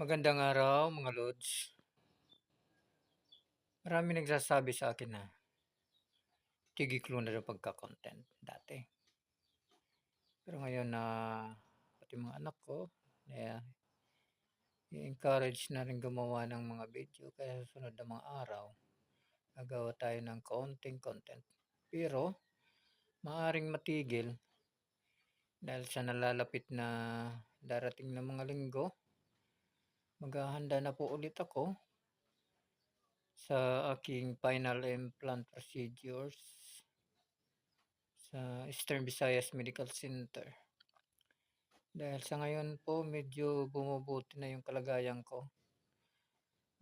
Magandang araw mga lods. Maraming nagsasabi sa akin na tigil ko na daw pagka-content dati. Pero ngayon na pati mga anak ko, kaya i-encourage na rin gumawa ng mga video kaya sa sunod na mga araw, gagawa tayo ng kaunting content. Pero, maaring matigil dahil sa nalalapit na darating na mga linggo, maghahanda na po ulit ako sa aking final implant procedures sa Eastern Visayas Medical Center. Dahil sa ngayon po, medyo bumubuti na yung kalagayan ko.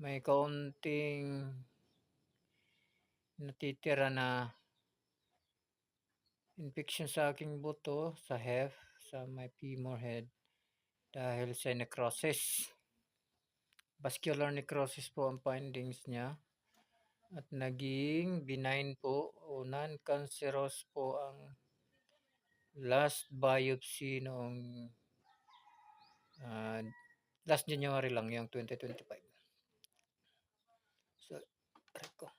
May kaunting natitira na infection sa aking buto, sa hef, sa my femur head dahil sa necrosis. Vascular necrosis po ang findings niya at naging benign po o non-cancerous po ang last biopsy noong uh, last January lang yung 2025. So, ko.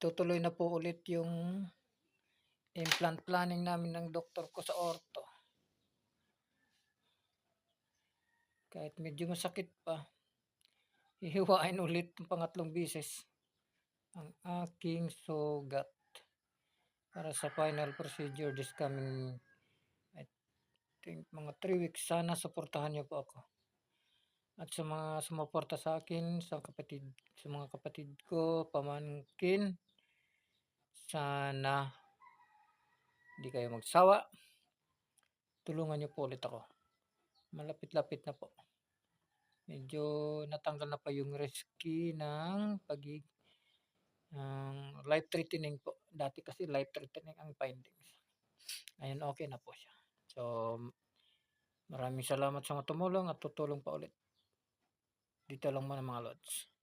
Tutuloy na po ulit yung implant planning namin ng doktor ko sa orto. Kahit medyo masakit pa, hihiwain ulit ng pangatlong bisis ang aking sugat para sa final procedure this coming I think mga 3 weeks. Sana suportahan niyo po ako. At sa mga sumuporta sa akin, sa kapatid, sa mga kapatid ko, pamangkin, sana hindi kayo magsawa. Tulungan niyo po ulit ako. Malapit-lapit na po. Medyo natanggal na pa yung risky ng pagig um, life threatening po. Dati kasi life threatening ang findings. Ayun, okay na po siya. So, maraming salamat sa mga tumulong at tutulong pa ulit. Dito lang muna mga lods.